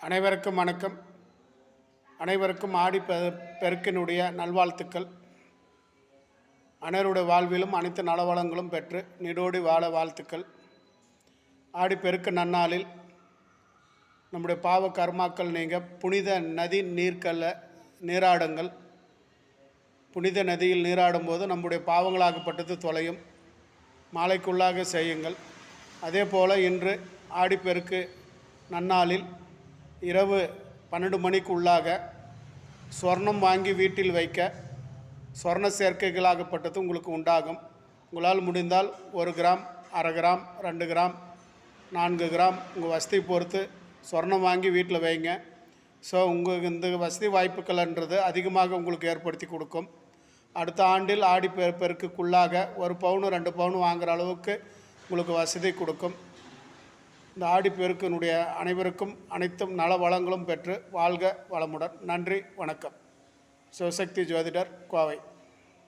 அனைவருக்கும் வணக்கம். அனைவருக்கும் ஆடி பெ- பெருக்கினுடைய நல்வாழ்த்துக்கள். அனைவருடைய வாழ்விலும் அனைத்து நலவளங்களும் பெற்று நிடோடி வாழ வாழ்த்துக்கள். ஆடி பெருக்கு நன்னாளில் நம்முடைய பாவ கர்மாக்கள் நீங்க புனித நதி நீர்க்கல்ல நீராடுங்கள். புனித நதியில் நீராடும் போது நம்முடைய பாவங்களாகப்பட்டது தொலையும். மாலைக்குள்ளாக செய்யுங்கள். அதே போல் இன்று ஆடிப்பெருக்கு நன்னாளில் இரவு பன்னெண்டு மணிக்குள்ளாக சொர்ணம் வாங்கி வீட்டில் வைக்க சொர்ண சேர்க்கைகளாகப்பட்டது உங்களுக்கு உண்டாகும். உங்களால் முடிந்தால் ஒரு கிராம் அரை கிராம் ரெண்டு கிராம் நான்கு கிராம் உங்கள் வசதி பொறுத்து சொர்ணம் வாங்கி வீட்டில் வைங்க. ஸோ உங்களுக்கு இந்த வசதி வாய்ப்புகள்ன்றது அதிகமாக உங்களுக்கு ஏற்படுத்தி கொடுக்கும். அடுத்த ஆண்டில் ஆடி பெ பெருக்குக்குள்ளாக ஒரு பவுனு ரெண்டு பவுன் வாங்குகிற அளவுக்கு உங்களுக்கு வசதி கொடுக்கும். இந்த ஆடி பெருக்கினுடைய அனைவருக்கும் அனைத்தும் நல வளங்களும் பெற்று வாழ்க வளமுடன். நன்றி வணக்கம். சிவசக்தி ஜோதிடர் கோவை.